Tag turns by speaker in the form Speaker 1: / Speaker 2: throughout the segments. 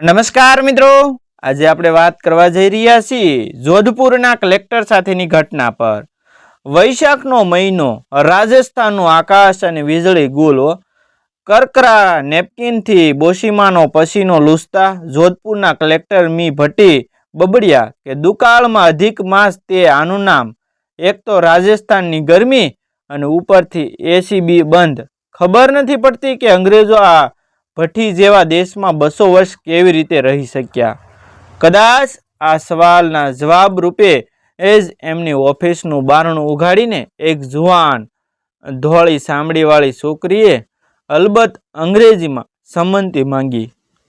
Speaker 1: નમસ્કાર મિત્રો. આજે આપણે વાત કરવા જઈ રહ્યા છીએ જોધપુરના કલેક્ટર સાથેની ઘટના પર. વૈશાખનો મહિનો, રાજસ્થાનનું આકાશ અને વીજળી ગુલો, કરકરા નેપકિનથી બોશીમાનો પસીનો લૂસતા જોધપુરના કલેક્ટર મી. ભટ્ટી બબડ્યા કે દુકાળમાં અધિક માસ તે આનું નામ. એક તો રાજસ્થાનની ગરમી અને ઉપરથી એસીબી બંધ. ખબર નથી પડતી કે અંગ્રેજો આ ભઠ્ઠી જેવા દેશમાં બસો વર્ષ કેવી રીતે રહી શક્યા? કદાચ આ સવાલના જવાબ રૂપે એ જ એમની ઓફિસનું બારણું ઉઘાડીને એક જુવાન ધોળી સાંભળીવાળી છોકરીએ અલબત્ત અંગ્રેજીમાં સંમતિ માંગી,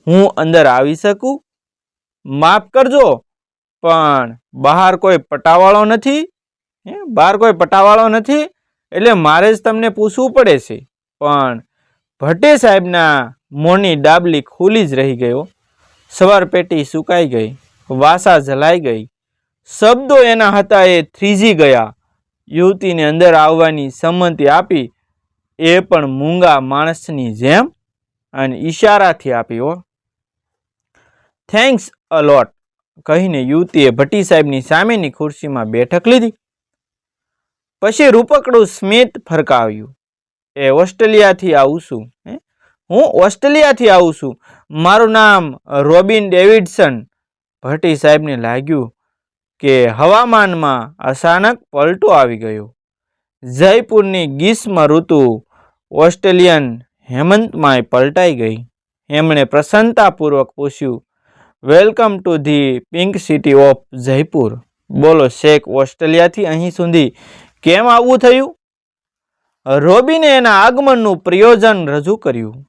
Speaker 1: હું અંદર આવી શકું? માફ કરજો, પણ બહાર કોઈ પટાવાળો નથી? બહાર કોઈ પટાવાળો નથી? એટલે મારે જ તમને પૂછવું પડે છે. પણ ભટ્ટે સાહેબના મોંની ડાબલી ખુલી જ રહી ગયો. સવાર પેટી સુકાઈ ગઈ, વાસા જલાઈ ગઈ. શબ્દો એના હતા એ થ્રીજી ગયા. યુવતીને અંદર આવવાની સંમતિ આપી, એ પણ મૂંગા માણસની જેમ અને ઈશારાથી આપી, હો. થેન્ક્સ અલોટ કહીને યુવતીએ ભટ્ટી સાહેબની સામેની ખુરશીમાં બેઠક લીધી. પછી રૂપકડું સ્મિત ફરકાવ્યું. એ ઓસ્ટ્રેલિયાથી આવું છું, હે? હું ઓસ્ટ્રેલિયાથી આવું છું. મારું નામ રોબિન ડેવિડસન ભટ્ટી સાહેબને લાગ્યું કે હવામાનમાં અચાનક પલટો આવી ગયો. જયપુરની ગ્રીષ્મ ઋતુ ઓસ્ટ્રેલિયન હેમંતમાં પલટાઈ ગઈ. એમણે પ્રસન્નતાપૂર્વક પૂછ્યું, welcome to the pink city of Jaipur. બોલો શેખ, ઓસ્ટ્રેલિયાથી અહીં સુધી કેમ આવવું થયું? રોબિને એના આગમનનું પ્રયોજન રજૂ કર્યું?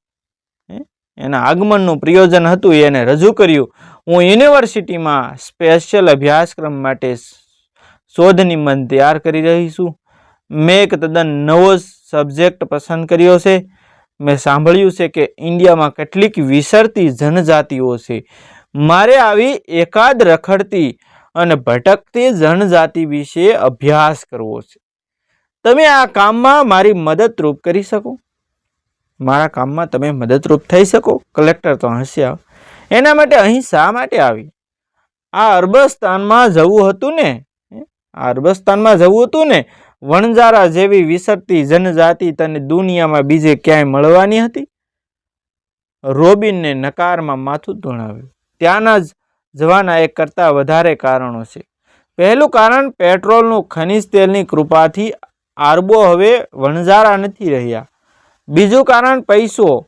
Speaker 1: એના આગમનનું પ્રયોજન હતું એને રજૂ કર્યું. હું યુનિવર્સિટીમાં સ્પેશિયલ અભ્યાસક્રમ માટે શોધ નિબંધ તૈયાર કરી રહી છું. મેં એક તદ્દન નવો સબ્જેક્ટ પસંદ કર્યો છે. મેં સાંભળ્યું છે કે ઇન્ડિયામાં કેટલીક વિસરતી જનજાતિઓ છે. મારે આવી એકાદ રખડતી અને ભટકતી જનજાતિ વિશે અભ્યાસ કરવો છે. તમે આ કામમાં મારી મદદરૂપ કરી શકો. મારા કામમાં તમે મદદરૂપ થઈ શકો. કલેક્ટર તો હસ્યા એના માટે અહીં શા માટે આવી? આ અરબસ્તાનમાં જવું હતું ને? આ અરબસ્તાનમાં જવું હતું ને? વણજારા જેવી વિસરતી જનજાતિ તને દુનિયામાં બીજે ક્યાંય મળવાની હતી? રોબિનને નકારમાં માથું ધોણાવ્યું. ત્યાંના જ જવાના એક કરતાં વધારે કારણો છે. પહેલું કારણ, પેટ્રોલનું ખનિજ તેલની કૃપાથી આરબો હવે વણઝારા નથી રહ્યા. બીજું કારણ પૈસો.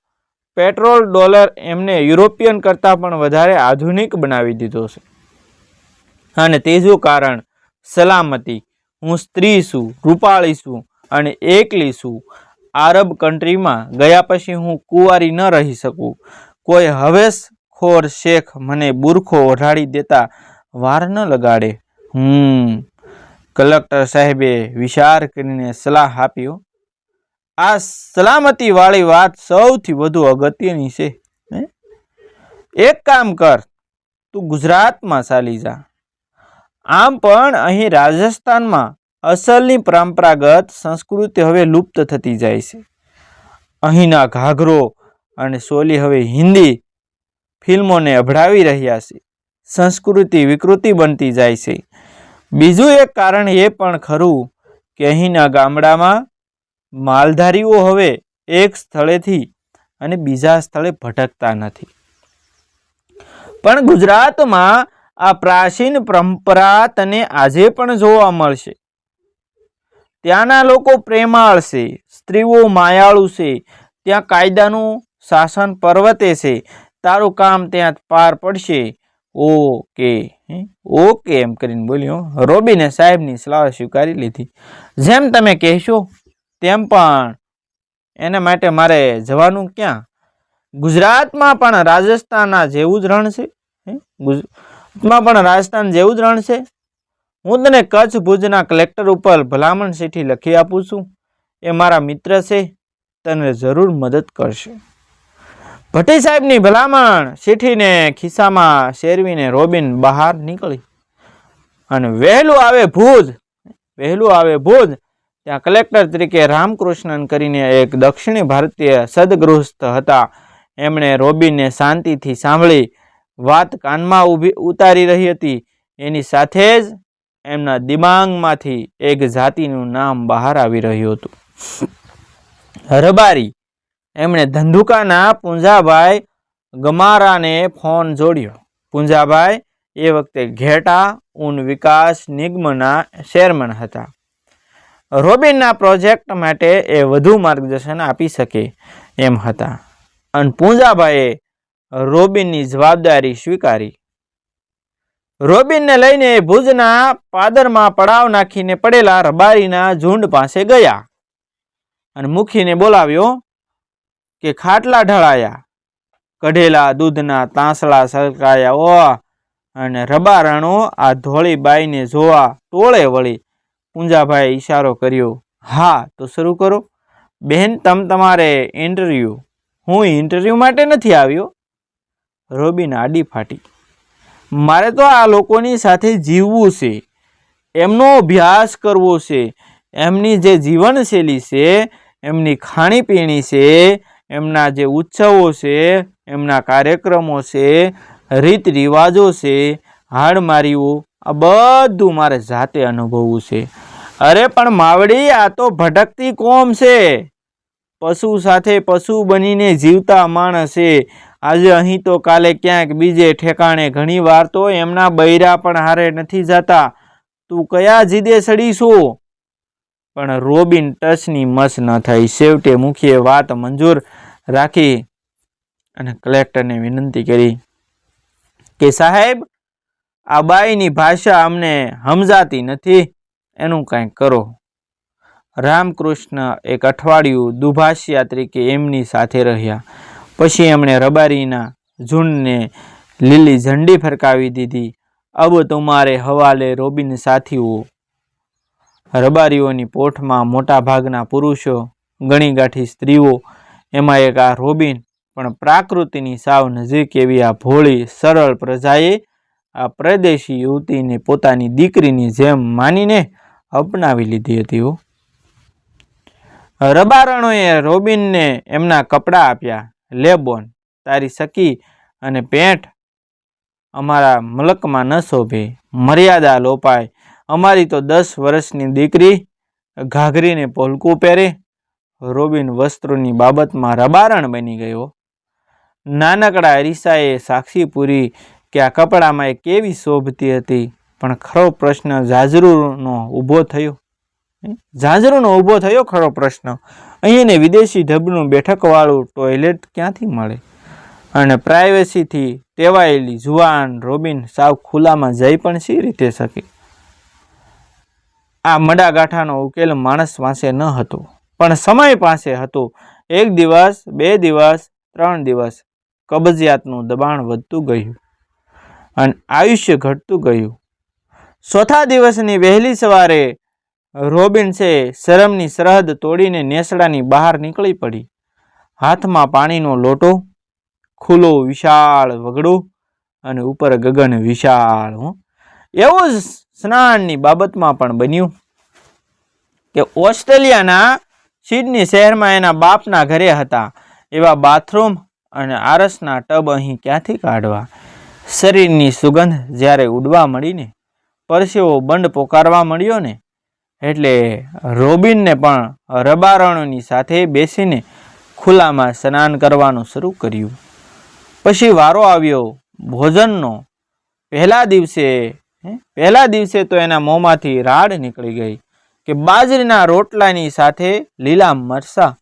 Speaker 1: પેટ્રોલ ડોલર એમને યુરોપિયન કરતાં પણ વધારે આધુનિક બનાવી દીધો છે. અને ત્રીજું કારણ સલામતી. હું સ્ત્રી છું, રૂપાળી છું અને એકલી છું. આરબ કન્ટ્રીમાં ગયા પછી હું કુંવારી ન રહી શકું. કોઈ હવેશખોર શેખ મને બુરખો ઓઢાડી દેતા વાર ન લગાડે. હમ. કલેક્ટર સાહેબે વિચાર કરીને સલાહ આપ્યો આ સલામતી વાળી વાત સૌથી વધુ અગત્યની છે? એક કામ કર, તું ગુજરાતમાં ચાલી જા. આમ પણ અહીં રાજસ્થાનમાં અસલની પરંપરાગત સંસ્કૃતિ હવે લુપ્ત થતી જાય છે. અહીંના ઘાઘરો અને સોલી હવે હિન્દી ફિલ્મોને અભડાવી રહ્યા છે. સંસ્કૃતિ વિકૃતિ બનતી જાય છે. બીજું એક કારણ એ પણ ખરું કે અહીંના ગામડામાં માલધારીઓ હવે એક સ્થળેથી અને બીજા સ્થળે ભટકતા નથી. પણ ગુજરાતમાં આ પ્રાચીન પરંપરા તને આજે પણ જોવા મળશે. ત્યાંના લોકો પ્રેમાળ છે, સ્ત્રીઓ માયાળુ છે, ત્યાં કાયદાનું શાસન પર્વતે છે, તારું કામ ત્યાં પાર પડશે ઓકે? ઓકે એમ કરીને બોલ્યો. રોબીને સાહેબની સલાહ સ્વીકારી લીધી. જેમ તમે કહેશો તેમ પણ એના માટે મારે જવાનું ક્યાં? ગુજરાતમાં પણ રાજસ્થાનના જેવું જ રણ છે? ગુજરાતમાં પણ રાજસ્થાન જેવું જ રણ છે? હું તને કચ્છ ભુજના કલેક્ટર ઉપર ભલામણ ચિઠ્ઠી લખી આપું છું. એ મારા મિત્ર છે, તને જરૂર મદદ કરશે. ભટ્ટી સાહેબની ભલામણ ચિઠ્ઠીને ખિસ્સામાં શેરવીને રોબિન બહાર નીકળી. અને વહેલું આવે ભુજ, વહેલું આવે ભુજ, ત્યાં કલેક્ટર તરીકે રામકૃષ્ણન કરીને એક દક્ષિણી ભારતીય સદગૃહસ્થ હતા. એમણે રોબિનને શાંતિથી સાંભળી, વાત કાનમાં ઊભી, ઉતારી રહી હતી. એની સાથે જ એમના દિમાગમાંથી એક જાતિનું નામ બહાર આવી રહ્યું હતું. રબારી એમણે ધંધુકાના પૂંજાભાઈ ગમારાને ફોન જોડ્યો. પૂંજાભાઈ, એ વખતે ઘેટા ઊન વિકાસ નિગમના ચેરમેન હતા. રોબિનના પ્રોજેક્ટ માટે એ વધુ માર્ગદર્શન આપી શકે એમ હતા. અને પૂંજાભાઈએ રોબિનની જવાબદારી સ્વીકારી. રોબિનને લઈને ભુજના પાદરમાં પડાવ નાખીને પડેલા રબારીના ઝુંડ પાસે ગયા. અને મુખીને બોલાવ્યો કે ખાટલા ઢળાયા. કઢેલા દૂધના તાંસળા સરકાયા ઓ અને રબારણો આ ધોળી બાઈને જોવા ટોળે વળી પૂંજાભાઈએ ઈશારો કર્યો. હા, તો શરૂ કરો. બહેન તમ તમારે ઇન્ટરવ્યૂ હું ઇન્ટરવ્યૂ માટે નથી આવ્યો. રોબિન આડી ફાટી. મારે તો આ લોકોની સાથે જીવવું છે. એમનો અભ્યાસ કરવો છે. એમની જે જીવનશૈલી છે, એમની ખાણીપીણી છે એમના જે ઉત્સવો છે, એમના કાર્યક્રમો છે રીત રિવાજો છે, હાડમારીઓ, આ બધું મારે જાતે અનુભવવું છે. અરે, પણ માવડી, આ તો ભટકતી કોમ છે. પશુ સાથે પશુ બનીને જીવતા માણસ આજે અહીં તો કાલે ક્યાંક બીજે ઠેકાણે ઘણી વાર તો એમના બૈરા પણ હારે નથી જતા. તું કયા જીદે સડીશું પણ રોબિન ટચની મસ ન થઈ છેવટે મુખ્ય વાત મંજૂર. રાખી અને કલેક્ટરને વિનંતી કરી કે સાહેબ, આ બાઈની ભાષા અમને સમજાતી નથી, એનું કાંઈક કરો. રામકૃષ્ણ એક અઠવાડિયું દુભાષિયા તરીકે એમની સાથે રહ્યા. પછી એમણે રબારીના ઝુંડને લીલી ઝંડી ફરકાવી દીધી. અબ તમારે હવાલે રોબિન સાથીઓ. રબારીઓની પોઠમાં મોટા ભાગના પુરુષો ગણીગાંઠી સ્ત્રીઓ એમાં એક આ રોબિન પણ પ્રાકૃતિની સાવ નજીક એવી આ ભોળી, સરળ પ્રજાએ આ પ્રદેશી યુવતીને પોતાની દીકરીની જેમ માનીને અપનાવી લીધી હતી રબારણોએ રોબિનને એમના કપડાં આપ્યા. લેબોન તારી સકી અને પેન્ટ અમારા મલકમાં ન શોભે. મર્યાદા લોપાય. અમારી તો દસ વર્ષની દીકરી ઘાઘરીને પોલકું પહેરે. રોબિન વસ્ત્રોની બાબતમાં રબારણ બની ગયો. નાનકડા અરીસાએ સાક્ષી પૂરી કે આ કપડામાં એ કેવી શોભતી હતી, પણ ખરો પ્રશ્ન ઝાઝરૂનો ઊભો થયો. ઝાંઝરોનો ઊભો થયો ખરો પ્રશ્ન. અહીંને વિદેશી ઢબનું બેઠકવાળું ટોયલેટ ક્યાંથી મળે? અને પ્રાઇવેસીથી ટેવાયેલી જુવાન રોબિન સાવ ખુલ્લામાં જઈ પણ સી રીતે શકે? આ મડાગાંઠાનો ઉકેલ માણસ પાસે ન હતો. પણ સમય પાસે હતો. એક દિવસ, બે દિવસ, ત્રણ દિવસ કબજિયાતનું દબાણ વધતું ગયું અને આયુષ્ય ઘટતું ગયું. ચોથા દિવસની વહેલી સવારે રોબિન્સે શરમની સરહદ તોડીને નેસડાની બહાર નીકળી પડી. હાથમાં પાણીનો લોટો, ખુલ્લો વિશાળ વગડો અને ઉપર ગગન વિશાળ, હું. એવું જ સ્નાનની બાબતમાં પણ બન્યું કે ઓસ્ટ્રેલિયાના સિડની શહેરમાં એના બાપના ઘરે હતા. એવા બાથરૂમ અને આરસના ટબ અહીં ક્યાંથી કાઢવા? શરીરની સુગંધ જ્યારે ઉડવા મળીને પરસેવો બંડ પોકારવા મળ્યો ને, એટલે રોબિનને પણ રબારણોની સાથે બેસીને ખુલ્લામાં સ્નાન કરવાનું શરૂ કર્યું. પછી વારો આવ્યો ભોજનનો. પહેલા દિવસે પહેલા દિવસે તો એના મોંમાંથી રાડ નીકળી ગઈ. કે બાજરીના રોટલાની સાથે લીલા મરચાં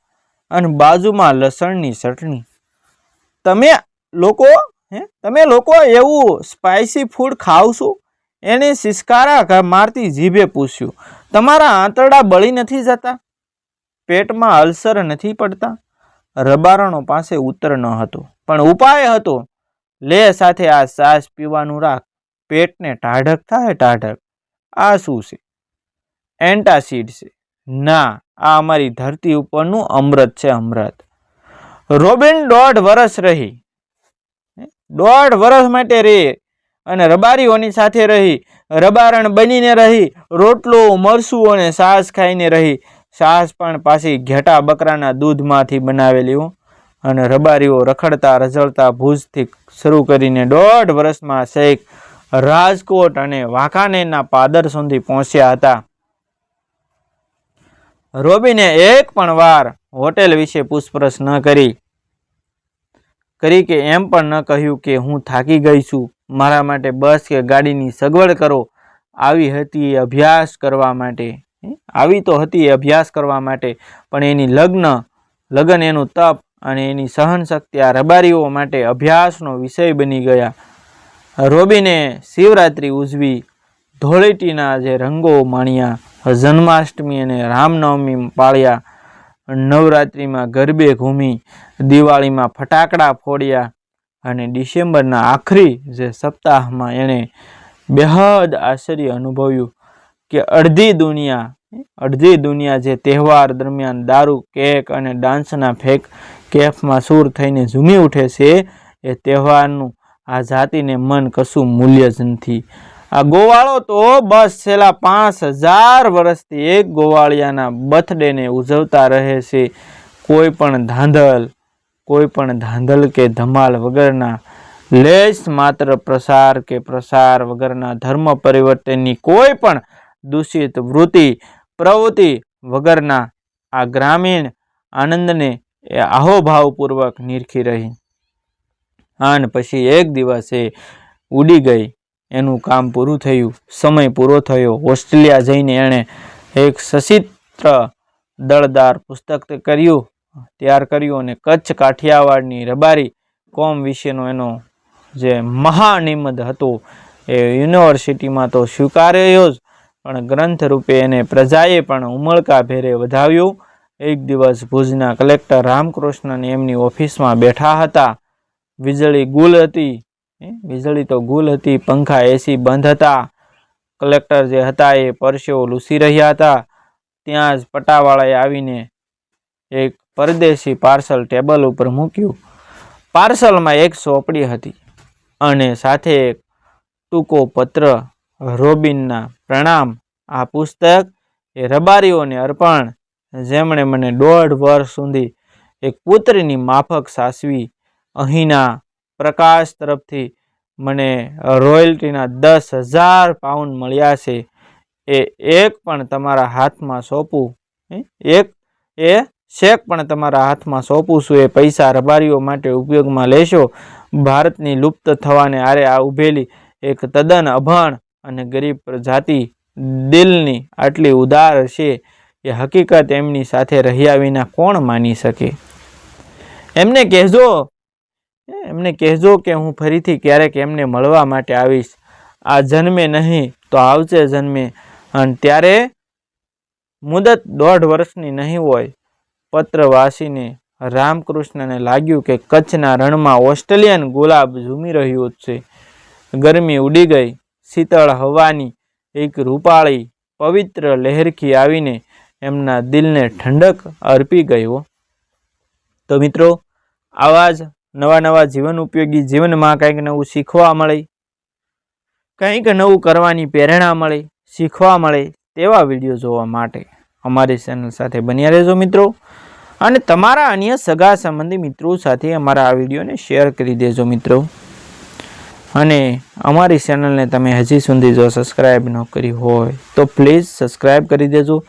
Speaker 1: અને બાજુમાં લસણની ચટણી. તમે લોકો, હે, તમે લોકો એવું સ્પાઇસી ફૂડ ખાવ એને સિસકારા મારતી જીભે પૂછ્યું, તમારા આંતરડા બળી નથી જતા? પેટમાં અલ્સર નથી પડતા? રબારણો પાસે ઉત્તર ન હતો, પણ ઉપાય હતો. લે સાથે આ સાસ પીવાનું રાખ, પેટને ટાઢક થાય ટાઢક. આ શું છે? એન્ટાસિડ છે. ના, આ અમારી ધરતી ઉપરનું અમૃત છે, અમૃત. રોબિન દોઢ વર્ષ રહી. દોઢ વર્ષ માટે રહી અને રબારીઓની સાથે રહી. રબારણ બનીને રહી. રોટલો મરસું અને સાસ ખાઈને રહી. સાસ પણ પાછી ઘેટા બકરાના દૂધમાંથી બનાવેલી હું. અને રબારીઓ રખડતા, રઝળતા ભુજથી શરૂ કરીને દોઢ વર્ષમાં શેખ રાજકોટ અને વાંકાનેરના પાદર સુધી પહોંચ્યા હતા. રોબિને એક પણ વાર હોટેલ વિશે પૂછપરછ ન કરી. કરી કે એમ પણ ન કહ્યું કે હું થાકી ગઈ છું. મારા માટે બસ કે ગાડીની સગવડ કરો. આવી હતી અભ્યાસ કરવા માટે. આવી તો હતી અભ્યાસ કરવા માટે, પણ એની લગ્ન લગ્ન એનું તપ અને એની સહનશક્તિ આ રબારીઓ માટે અભ્યાસનો વિષય બની ગયા. રોબિને શિવરાત્રિ ઉજવી ધોળેટીના જે રંગો માણ્યા. જન્માષ્ટમી અને રામનવમી પાળ્યા. નવરાત્રિમાં ગરબે ઘૂમી, દિવાળીમાં ફટાકડા ફોડ્યા અને ડિસેમ્બરના આખરી જે સપ્તાહમાં એણે બેહદ આશ્ચર્ય અનુભવ્યું કે અડધી દુનિયા અડધી દુનિયા જે તહેવાર દરમિયાન દારૂ, કેક અને ડાન્સના ફેક કેફમાં સૂર થઈને ઝૂમી ઉઠે છે, એ તહેવારનું આ જાતિને મન કશું મૂલ્ય જ નથી. આ ગોવાળો તો બસ છેલ્લા પાંચ હજાર વર્ષથી એક ગોવાળિયાના બર્થડેને ઉજવતા રહે છે. કોઈ પણ ધાંધલ, કોઈ પણ ધાંધલ કે ધમાલ વગરના લેશ માત્ર પ્રસાર કે પ્રસાર વગરના ધર્મ પરિવર્તનની કોઈ પણ દૂષિત વૃત્તિ, પ્રવૃત્તિ વગરના આ ગ્રામીણ આનંદને એ આહોભાવપૂર્વક નિરખી રહી. અને પછી એક દિવસે ઉડી ગઈ એનું કામ પૂરું થયું. સમય પૂરો થયો. ઓસ્ટ્રેલિયા જઈને એણે એક સશિત્ર દળદાર પુસ્તક કર્યું, તૈયાર કર્યું અને કચ્છ કાઠિયાવાડની રબારી કોમ વિશેનો એનો જે મહાનિમદ હતો એ યુનિવર્સિટીમાં તો સ્વીકાર્યો જ, પણ ગ્રંથ રૂપે એને પ્રજાએ પણ ઉમળકા ભેરે વધાવ્યો. એક દિવસ ભુજના કલેક્ટર રામકૃષ્ણને એમની ઓફિસમાં બેઠા હતા. વીજળી ગુલ હતી. વીજળી તો ગુલ હતી, પંખા એસી બંધ હતા. કલેક્ટર જે હતા એ પરસેવો લૂસી રહ્યા હતા. ત્યાં જ પટાવાળાએ આવીને એક પરદેશી પાર્સલ ટેબલ ઉપર મૂક્યું. પાર્સલમાં એક સોપડી હતી અને સાથે એક ટૂંકો પત્ર. રોબિનના પ્રણામ. આ પુસ્તક એ રબારીઓને અર્પણ, જેમણે મને દોઢ વર્ષ સુધી એક પુત્રની માફક સાસવી, અહીંના પ્રકાશ તરફથી મને રોયલ્ટીના દસ હજાર પાઉન્ડ મળ્યા છે. એ એક પણ તમારા હાથમાં સોંપું. એક? એ શેક પણ તમારા હાથમાં સોંપું છું. એ પૈસા રબારીઓ માટે ઉપયોગમાં લેશો. ભારતની લુપ્ત થવાને આરે આ ઊભેલી એક તદ્દન અભણ અને ગરીબ પ્રજાતિ દિલની આટલી ઉદાર છે એ હકીકત એમની સાથે રહ્યા વિના કોણ માની શકે? એમને કહેજો એમને કહેજો કે હું ફરીથી ક્યારેક એમને મળવા માટે આવીશ. આ જન્મે નહીં તો આવશે જન્મે. અને ત્યારે મુદત દોઢ વર્ષની નહીં હોય. પત્ર વાસીને રામકૃષ્ણને લાગ્યું કે કચ્છના રણમાં ઓસ્ટ્રેલિયન ગુલાબ ઝૂમી રહ્યું છે. ગરમી ઉડી ગઈ. શીતળ હવાની એક રૂપાળી પવિત્ર લહેરખી આવીને એમના દિલને ઠંડક અર્પી ગયો. તો મિત્રો, આવા જ નવા નવા જીવન ઉપયોગી જીવનમાં કંઈક નવું શીખવા મળે, કંઈક નવું કરવાની પ્રેરણા મળે, શીખવા મળે તેવા વીડિયો જોવા માટે અમારી ચેનલ સાથે બન્યા રહેજો મિત્રો. અને તમારા અન્ય સગા સંબંધી મિત્રો સાથે અમારા આ વિડીયોને શેર કરી દેજો મિત્રો. અને અમારી ચેનલને તમે હજી સુધી જો સબસ્ક્રાઈબ ન કરી હોય તો પ્લીઝ સબસ્ક્રાઈબ કરી દેજો.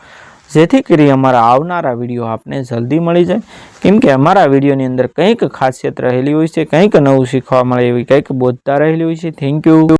Speaker 1: જેથી કરી અમારા આવનારા વીડિયો આપને જલ્દી મળી જાય. કેમ કે અમારા વિડીયોની અંદર કંઈક ખાસિયત રહેલી હોય છે, કંઈક નવું શીખવા મળે એવી કંઈક બોધતા રહેલી હોય છે. Thank you